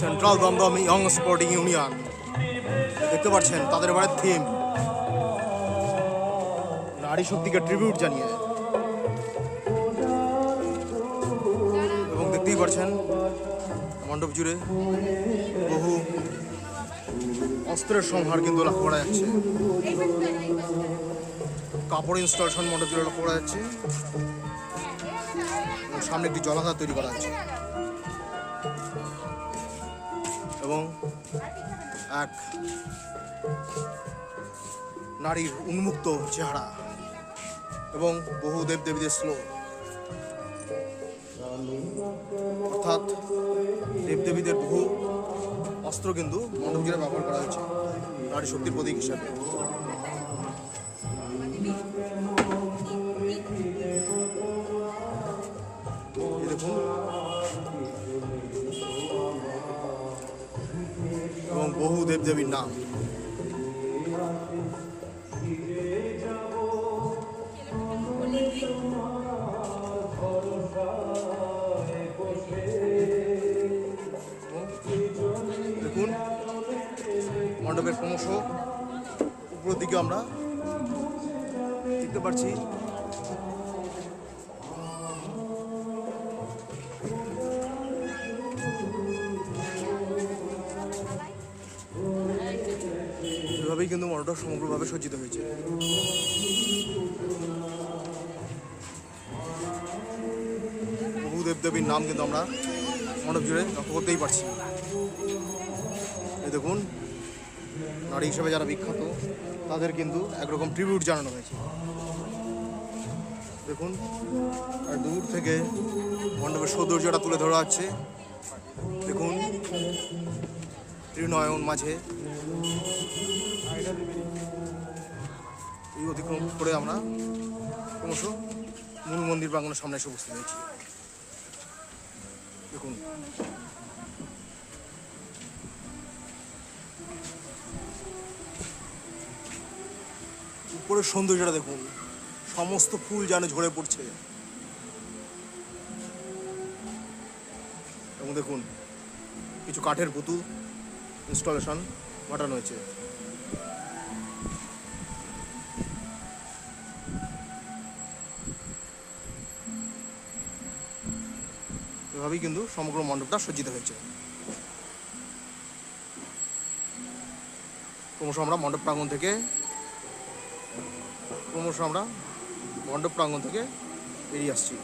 Central Dumdum young sporting union. দেখতে পাচ্ছেন, তাদের এবারের থিম। নারী শক্তিকে ট্রিবিউট জানিয়ে। এবং দেখতেই পাচ্ছেন, মণ্ডপ জুড়ে বহু অস্ত্রের সংহার কিন্তু লক্ষ্য করা যাচ্ছে। কাপড় ইনস্টলেশন মণ্ডপ জুড়ে লক্ষ্য করা যাচ্ছে। সামনে একটি জলাধার তৈরি করা হয়েছে এবং এক নারীর উন্মুক্ত চেহারা এবং বহু দেব দেবীদের শ্লোক। অর্থাৎ দেবদেবীদের বহু অস্ত্র কিন্তু মণ্ডপ ব্যবহার করা হয়েছে, নারী শক্তির প্রতীক হিসাবে। দেখুন বহু দেবদেবীর নাম। দেখুন মণ্ডপের ক্রমশ উপরের দিকে আমরা দেখতে পাচ্ছি এভাবেই কিন্তু মণ্ডপ সমগ্রভাবে সজ্জিত হয়েছে। দেবদেবীর নাম কিন্তু আমরা মণ্ডপ জুড়ে লক্ষ্য করতেই পারছি। এই দেখুন, নারী হিসেবে যারা বিখ্যাত, তাদের কিন্তু একরকম ট্রিবিউট জানানো হয়েছে। দেখুন, আর দূর থেকে মণ্ডপের সৌন্দর্যটা তুলে ধরা হচ্ছে। দেখুন ত্রিনয়ন মাঝে। এই অতিক্রম করে আমরা ক্রমশ মূল মন্দির প্রাঙ্গনের সামনে এসে উপস্থিত হয়েছি। দেখুন। উপরের সৌন্দর্যটা দেখুন। সমস্ত ফুল যেন ঝরে পড়ছে। এবং দেখুন, কিছু কাঠের পুতুল। ইনস্টলেশন ঘটানো হয়েছে। এভাবেই কিন্তু সমগ্র মণ্ডপটা সজ্জিত হয়েছে। ক্রমশ আমরা মণ্ডপ প্রাঙ্গণ থেকে, ক্রমশ আমরা মণ্ডপ প্রাঙ্গণ থেকে বেরিয়ে আসছি।